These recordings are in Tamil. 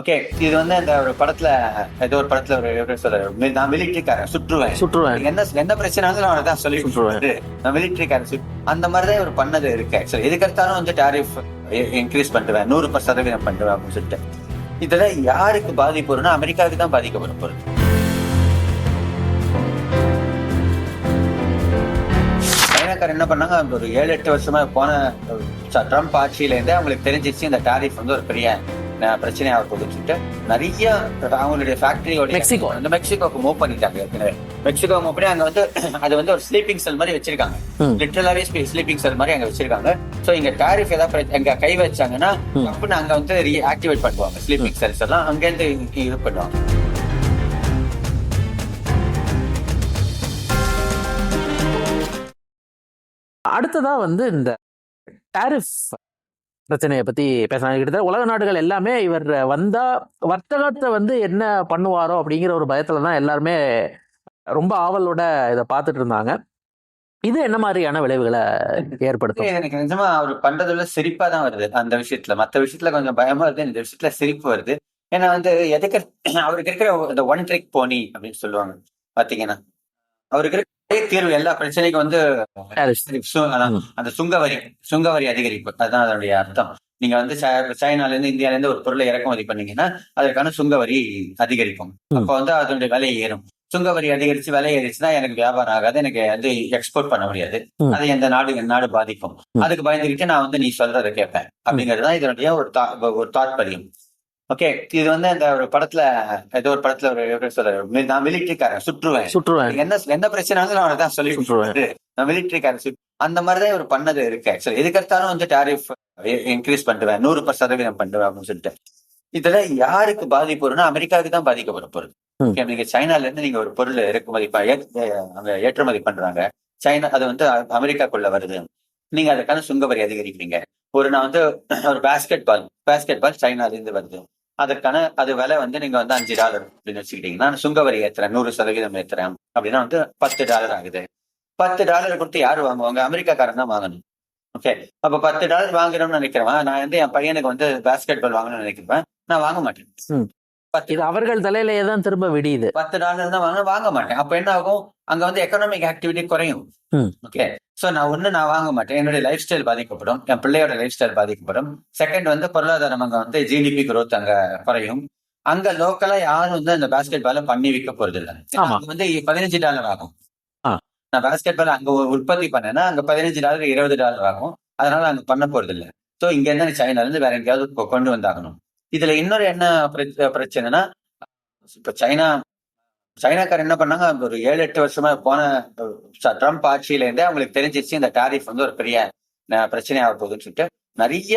ஓகே இது வந்து அந்த ஒரு படத்துல ஏதோ ஒரு படத்துல ஒரு எப்படி சொல்றாரு. நான் மிலிட்டரிக்காரன் சுற்றுவேன். சுற்றுவேன். என்ன எந்த பிரச்சனை வந்து நான் தான் சொல்லி சுற்றுவேன். நான் மிலிட்டரிக்காரன் சுட் அந்த மாதிரி தான் இவர் பண்ணது இருக்கு. ஆக்சுவலி எதுக்கெடுத்தாலும் வந்து டாரிஃப் இன்க்ரீஸ் பண்ணுவேன். நூறு பர் சதவீதம் பண்ணுவேன் அப்படின்னு சொல்லிட்டு. இதுல யாருக்கு பாதிப்பு வரும்னா அமெரிக்காவுக்கு தான் பாதிக்கப்படும் பொருள். சைனாக்காரர் என்ன பண்ணாங்க? அந்த ஒரு ஏழு எட்டு வருஷமா போன ட்ரம்ப் ஆட்சியில இருந்தே அவங்களுக்கு தெரிஞ்சிச்சு இந்த டாரிஃப் வந்து ஒரு பெரிய அஹ், பிரச்சனையாக போகுதுன்னு சொல்லிட்டு நிறைய அவங்களுடைய ஃபேக்டரியோட மெக்சிகோ. அந்த மெக்சிகோக்கு மூவ் பண்ணிட்டாங்க ஏற்கனவே மெக்சிகோ மூவ் பண்ணி அங்க வந்து அது வந்து ஒரு ஸ்லீப்பிங் செல் மாதிரி வச்சிருக்காங்க. லிட்டரலாவே ஸ்லீப்பிங் செல் மாதிரி அங்க வச்சிருக்காங்க சோ இங்க டாரிஃப் ஏதாவது அங்க கை வச்சாங்கன்னா. அப்படின்னு அங்க வந்து ரீஆக்டிவேட் பண்ணுவாங்க ஸ்லீப்பிங் செல்ஸ் எல்லாம் அங்க இருந்து இங்க இது பண்ணுவாங்க அடுத்ததா வந்து இந்த டாரிஃப் பிரச்சனையை பத்தி பேசலாம் கிட்டத்தட்ட உலக நாடுகள் எல்லாமே இவர் வந்தா வர்த்தகத்தை வந்து என்ன பண்ணுவாரோ அப்படிங்கிற ஒரு பயத்துல தான் எல்லாருமே ரொம்ப ஆவலோட இதை பார்த்துட்டு இருந்தாங்க. இது என்ன மாதிரியான விளைவுகளை ஏற்படுத்தும்? எனக்கு நிஜமா அவர் பண்றதுல சிரிப்பா தான் வருது அந்த விஷயத்துல. மத்த விஷயத்துல கொஞ்சம் பயமா வருது இந்த விஷயத்துல சிரிப்பு வருது. ஏன்னா வந்து எதுக்கு அவருக்கு இருக்கிற இந்த ஒன் ட்ரிக் போனி அப்படின்னு சொல்லுவாங்க. பாத்தீங்கன்னா அவருக்கு தீர்வு எல்லா பிரச்சனைக்கும் வந்து. அந்த சுங்கவரி சுங்கவரி அதிகரிப்பு. அதுதான் அதனுடைய அர்த்தம். நீங்க வந்து சைனால இருந்து இந்தியால இருந்து ஒரு பொருளை இறக்குமதி பண்ணீங்கன்னா அதற்கான சுங்கவரி அதிகரிக்கும். அப்ப வந்து அதனுடைய விலை ஏறும். சுங்கவரி அதிகரிச்சு விலை ஏறிச்சுன்னா எனக்கு வியாபாரம் ஆகாது எனக்கு வந்து எக்ஸ்போர்ட் பண்ண முடியாது. அது எந்த நாடு என் நாடு பாதிக்கும். அதுக்கு பயந்துகிட்டு நான் வந்து நீ சொல்றதை கேட்பேன். அப்படிங்கிறது தான் இதனுடைய ஒரு ஒரு தாத்பரியம் ஓகே இது வந்து அந்த ஒரு படத்துல ஏதோ ஒரு படத்துல ஒரு மி- நான் மிலிட்டரிக்காரன் சுற்றுவேன். சுற்றுவேன். என்ன எந்த பிரச்சனை வந்து நான் தான் சொல்லி சுற்றுவேன். நான் மிலிட்டரிக்காரன் சுட் அந்த மாதிரி தான் இவர் பண்ணது இருக்கு ஆக்சுவலி எதுக்கெடுத்தாலும் வந்து டாரிஃப் இன்க்ரீஸ் பண்ணுவேன் நூறு பர் சதவீதம் பண்ணுவேன் அப்படின்னு சொல்லிட்டு. இதுல யாருக்கு பாதிப்பு வரும்னா அமெரிக்காவுக்கு தான் பாதிக்கப்படும் பொருள் நீங்க சைனால இருந்து நீங்க ஒரு பொருள் இறக்குமதி அங்க ஏற்றுமதி பண்றாங்க. சைனா அது வந்து அமெரிக்காக்குள்ள வருது. நீங்க அதுக்கான சுங்க வரி அதிகரிக்கிறீங்க. ஒரு நான் வந்து ஒரு பாஸ்கெட் பால் பாஸ்கெட் பால் சைனால இருந்து வருது. அதற்கான அது விலை வந்து நீங்க வந்து அஞ்சு டாலர் அப்படின்னு வச்சுக்கிட்டீங்கன்னா நான் சுங்க வரி ஏத்துறேன் நூறு சதவீதம் ஏத்துறேன் அப்படின்னா வந்து பத்து டாலர் ஆகுது. பத்து டாலர் கொடுத்து யாரு வாங்குவாங்க? அமெரிக்காக்காரன் தான் வாங்கணும். ஓகே அப்ப பத்து டாலர் வாங்குறோம்னு நினைக்கிறவன் நான் வந்து என் பையனுக்கு வந்து பாஸ்கெட் பால் வாங்கணும்னு நினைக்கிறேன் நான் வாங்க மாட்டேன். இது அவர்கள் தலையிலேயே தான் திரும்ப விடியுது. பத்து டாலர் தான் வாங்க வாங்க மாட்டேன். அப்ப என்ன ஆகும்? அங்க வந்து எக்கனாமிக் ஆக்டிவிட்டி குறையும். ஓகே சோ நான் ஒண்ணு நான் வாங்க மாட்டேன். என்னுடைய லைஃப் ஸ்டைல் பாதிக்கப்படும். என் பிள்ளையோட லைஃப் ஸ்டைல் பாதிக்கப்படும். செகண்ட் வந்து பொருளாதாரம் அங்க வந்து ஜிடிபி growth அங்க குறையும். அங்க லோக்கலா யாரும் வந்து அந்த பாஸ்கெட் பால பண்ணி விற்க போறது இல்ல. அங்க வந்து பதினஞ்சு டாலர் ஆகும். நான் பாஸ்கெட் பால் அங்க உற்பத்தி பண்ணேன்னா அங்க பதினஞ்சு டாலர் இருபது டாலர் ஆகும். அதனால அங்க பண்ண போறது இல்ல சோ இங்க இருந்து சைனால இருந்து வேற எங்கேயாவது கொண்டு வந்தாகணும். இதுல இன்னொரு என்ன பிரச்ச- பிரச்சனைனா இப்ப சைனா சைனாக்காரர் என்ன பண்ணாங்க ஒரு ஏழு எட்டு வருஷமா போன ட்ரம்ப் ஆட்சியில இருந்தே அவங்களுக்கு தெரிஞ்சிச்சு இந்த டாரிஃப் வந்து ஒரு பெரிய பிரச்சனையாக போகுதுன்னு சொல்லிட்டு நிறைய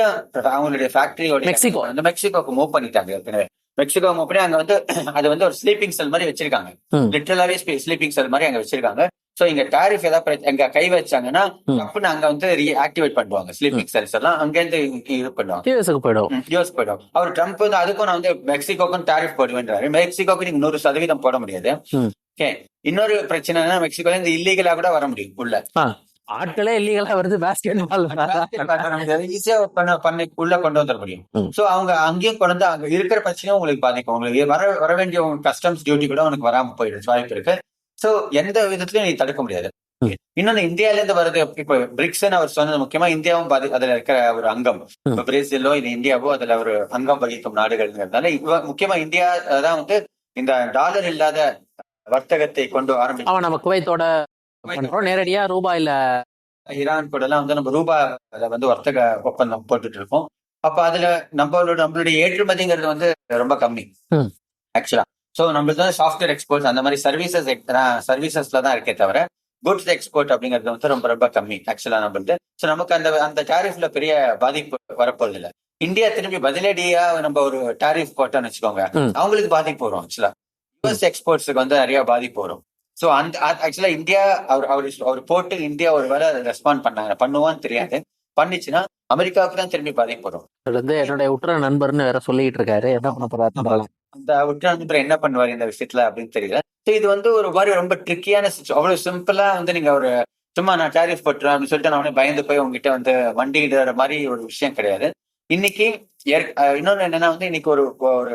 அவங்களுடைய ஃபேக்டரியோட மெக்சிகோ. அந்த மெக்சிகோக்கு மூவ் பண்ணிட்டாங்க ஏற்கனவே மெக்சிகோ மூவ் பண்ணி அங்க வந்து அது வந்து ஒரு ஸ்லீப்பிங் செல் மாதிரி வச்சிருக்காங்க. லிட்டரலாவே ஸ்லீப்பிங் செல் மாதிரி அங்க வச்சிருக்காங்க சோ இங்க டாரிஃப் ஏதாவது அங்க கை வச்சாங்கன்னா. அப்படின்னு அங்க வந்து ரீஆக்டிவேட் பண்ணுவாங்க. ஸ்லீப்பிங் செல்ஸ் எல்லாம் அங்க இருந்து இது பண்ணுவாங்க. யூஎஸ்க்கு போயிடும். யூஎஸ் போயிடும். அவர் ட்ரம்ப் வந்து அதுக்கும் நான் வந்து மெக்சிகோக்கும் டாரிஃப் போடுவேன்றாரு. மெக்சிகோக்கு நீங்க நூறு சதவீதம் போட முடியாது. ஓகே. இன்னொரு பிரச்சனை என்னன்னா மெக்சிகோல இந்த இல்லீகலா கூட வர முடியும் உள்ள. ஆட்களே இல்லீகலா வருது பேஸ்கெட் பால் ஈஸியா பண்ண பண்ணி உள்ள கொண்டு வந்துட முடியும். சோ அவங்க அங்கேயும் கொண்டு அங்க இருக்கிற பிரச்சனையும் உங்களுக்கு பாதிக்கும். உங்களுக்கு வர வர வேண்டிய கஸ்டம்ஸ் டியூட்டி கூட உனக்கு வராம போயிடுச்சு வாய்ப்பு இருக்கு. சோ எந்த விதத்திலயும் நீ தடுக்க முடியாது. இன்னொன்னு இந்தியால இருந்து வருது இப்ப பிரிக்ஸ்ன்னு அவர் சொன்னது முக்கியமா இந்தியாவும் பாதி அதுல இருக்கிற ஒரு அங்கம். இப்ப பிரேசிலோ இது இந்தியாவோ அதுல ஒரு அங்கம் வகிக்கும் நாடுகள்ங்கிறதுனால இவ- முக்கியமா இந்தியா தான் வந்து இந்த டாலர் இல்லாத வர்த்தகத்தை கொண்டு ஆரம்பிச்சு அவன் நம்ம குவைத்தோட நேரடியா ரூபாயில ஈரான் கூட எல்லாம் வந்து நம்ம ரூபா வந்து வர்த்தக ஒப்பந்தம் போட்டுட்டு இருக்கோம். அப்ப அதுல நம்மளோட நம்மளுடைய ஏற்றுமதிங்கிறது வந்து ரொம்ப கம்மி. ஆக்சுவலா சோ நம்மளுக்கு வந்து சாஃப்ட்வேர் எக்ஸ்போர்ட்ஸ் அந்த மாதிரி சர்வீசஸ் சர்வீசஸ்ல தான் இருக்கே தவிர குட்ஸ் எக்ஸ்போர்ட் அப்படிங்கிறது வந்து ரொம்ப ரொம்ப கம்மி ஆக்சுவலா நம்மளுக்கு. சோ நமக்கு அந்த அந்த டாரிஃப்ல பெரிய பாதிப்பு வரப்போறது இல்ல. இந்தியா திரும்பி பதிலடியா நம்ம ஒரு டாரிஃப் போட்டோம்னு வச்சுக்கோங்க. அவங்களுக்கு பாதிப்பு வரும் ஆக்சுவலா யூஎஸ் எக்ஸ்போர்ட்ஸ்க்கு வந்து நிறைய பாதிப்பு வரும். சோ அந்த ஆக்சுவலா இந்தியா அவர் அவர் அவர் போட்டு இந்தியா ஒரு வேலை ரெஸ்பாண்ட் பண்ணாங்க. பண்ணுவான்னு தெரியாது. பண்ணிச்சுன்னா அமெரிக்காவுக்கு தான் திரும்பி பாதிப்பு வரும். என்னுடைய உற்ற நண்பர்னு வேற சொல்லிட்டு இருக்காரு. என்ன பண்ண போறாரு? அந்த உற்றாந்திபர் என்ன பண்ணுவார் இந்த விஷயத்துல அப்படின்னு தெரியல. So இது வந்து ஒரு மாதிரி ரொம்ப ட்ரிக்கியான அவ்வளவு சிம்பிளா வந்து நீங்க ஒரு சும்மா நான் டாரிஃப் போட்டுறேன் அப்படின்னு சொல்லிட்டு நான் உடனே பயந்து போய் உங்ககிட்ட வந்து வண்டிடுற மாதிரி ஒரு விஷயம் கிடையாது. இன்னைக்கு இன்னொன்னு என்னன்னா வந்து இன்னைக்கு ஒரு ஒரு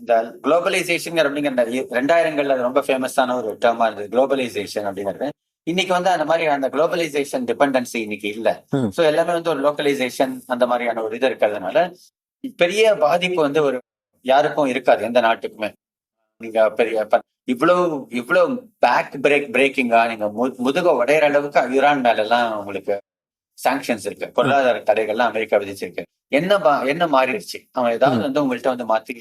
இந்த குளோபலைசேஷன் அப்படிங்கிற ரெண்டாயிரங்கள்ல ரொம்ப ஃபேமஸான ஒரு டேர்மா இருந்தது. குளோபலைசேஷன் அப்படிங்கிறது. இன்னைக்கு வந்து அந்த மாதிரி அந்த குளோபலைசேஷன் டிபெண்டன்சி இன்னைக்கு இல்ல. சோ எல்லாமே வந்து ஒரு லோக்கலைசேஷன் அந்த மாதிரியான ஒரு இது இருக்கிறதுனால பெரிய பாதிப்பு வந்து ஒரு யாருக்கும் இருக்காது எந்த நாட்டுக்குமே. நீங்க பெரிய இவ்வளவு இவ்வளவு பேக் பிரேக் பிரேக்கிங்கா நீங்க முதுக உடையிற அளவுக்கு ஈரான் மேல எல்லாம் உங்களுக்கு சாங்ஷன்ஸ் இருக்கு. பொருளாதார தடைகள்லாம் அமெரிக்கா விதிச்சிருக்கு. என்ன என்ன மாறிடுச்சு? அவன் ஏதாவது வந்து உங்கள்ட்ட வந்து மாத்தி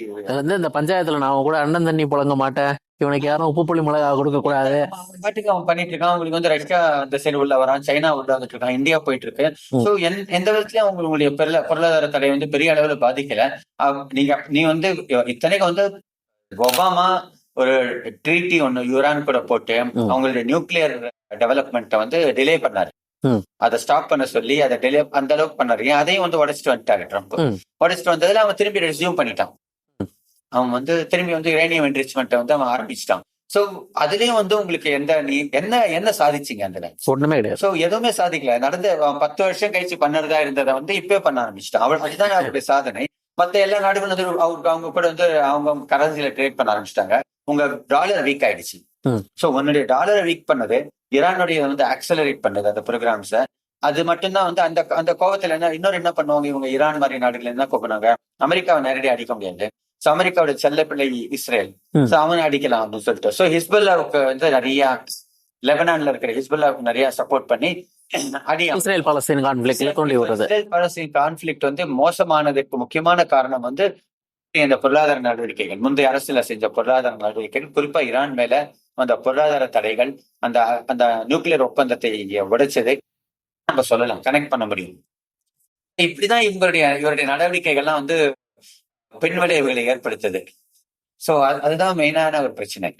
இந்த பஞ்சாயத்துல நான் கூட அண்ணன் தண்ணி புழங்க மாட்டேன். இவனுக்கு யாரும் உப்பு புளி மிளகா கொடுக்க கூடாது. அவன் பாட்டுக்கு அவன் பண்ணிட்டு இருக்கான். உங்களுக்கு வந்து ரஷ்யா அந்த சைடு உள்ள வரான். சைனா உள்ள வந்துட்டு இருக்கான். இந்தியா போயிட்டு இருக்கு. சோ எந்த விதத்துலயும் அவங்க உங்களுடைய பொருள- பொருளாதார தடை வந்து பெரிய அளவுல பாதிக்கல. நீங்க நீ வந்து இத்தனைக்கு வந்து ஒபாமா ஒரு ட்ரீட்டி ஒன்னு யுரான் கூட போட்டு. அவங்களுடைய நியூக்ளியர் டெவலப்மெண்ட்டை வந்து டிலே பண்ணாரு. அதை ஸ்டாப் பண்ண சொல்லி அதை டிலே அந்த அளவுக்கு பண்ணாரு. அதையும் வந்து உடைச்சிட்டு வந்துட்டாரு ட்ரம்ப். உடைச்சிட்டு வந்ததுல அவன் திரும்பி ரெசியூம் பண்ணிட்டான். அவன் வந்து திரும்பி வந்து யுரேனியம் என்ரிச்மெண்ட்டை வந்து அவன் ஆரம்பிச்சிட்டான். சோ அதுலயும் வந்து உங்களுக்கு எந்த நீ என்ன என்ன சாதிச்சீங்க அதுல ஒண்ணுமே கிடையாது. சோ எதுவுமே சாதிக்கல. நடந்த பத்து வருஷம் கழிச்சு பண்ணறதா இருந்ததை வந்து இப்பவே பண்ண ஆரம்பிச்சிட்டான். அவள் அதுதான் அவருடைய சாதனை. மத்த எல்லா நாடுகளும் அவங்க அவங்க கூட வந்து அவங்க கரன்சில ட்ரேட் பண்ண ஆரம்பிச்சிட்டாங்க. உங்க டாலர் வீக் ஆயிடுச்சு. சோ உன்னுடைய டாலரை வீக் பண்ணது ஈரானுடைய வந்து ஆக்சலரேட் பண்ணது அந்த ப்ரோக்ராம்ஸ அது மட்டும்தான் வந்து அந்த அந்த கோவத்துல என்ன இன்னொரு என்ன பண்ணுவாங்க இவங்க? ஈரான் மாதிரி நாடுகள் என்ன கோப்பினாங்க அமெரிக்காவை நேரடியாக அடிக்க முடியாது. அமெரிக்காவோட செல்ல பிள்ளை இஸ்ரேல். அவனை அடிக்கலாம் அப்படின்னு சொல்லிட்டு. சோ ஹிஸ்புல்லாவுக்கு வந்து நிறைய லெபனான்ல இருக்கிற ஹிஸ்புல்லாவுக்கு நிறைய சப்போர்ட் பண்ணி அடி இஸ்ரேல் பாலஸ்தீன் கான்ஃபிளிக்ட்ல தோண்டி விடுறது. இஸ்ரேல் பாலஸ்தீன் கான்ஃபிளிக்ட் வந்து மோசமானதுக்கு முக்கியமான காரணம் வந்து இந்த பொருளாதார நடவடிக்கைகள். முந்தைய அரசுல செஞ்ச பொருளாதார நடவடிக்கைகள் குறிப்பா ஈரான் மேல அந்த பொருளாதார தடைகள் அந்த அந்த நியூக்ளியர் ஒப்பந்தத்தை உடைச்சதை நம்ம சொல்லலாம் கனெக்ட் பண்ண முடியும். இப்படிதான் இவங்களுடைய இவருடைய நடவடிக்கைகள்லாம் வந்து பின்விளைவுகளை ஏற்படுத்துது. சோ அதுதான் மெயினான ஒரு பிரச்சனை.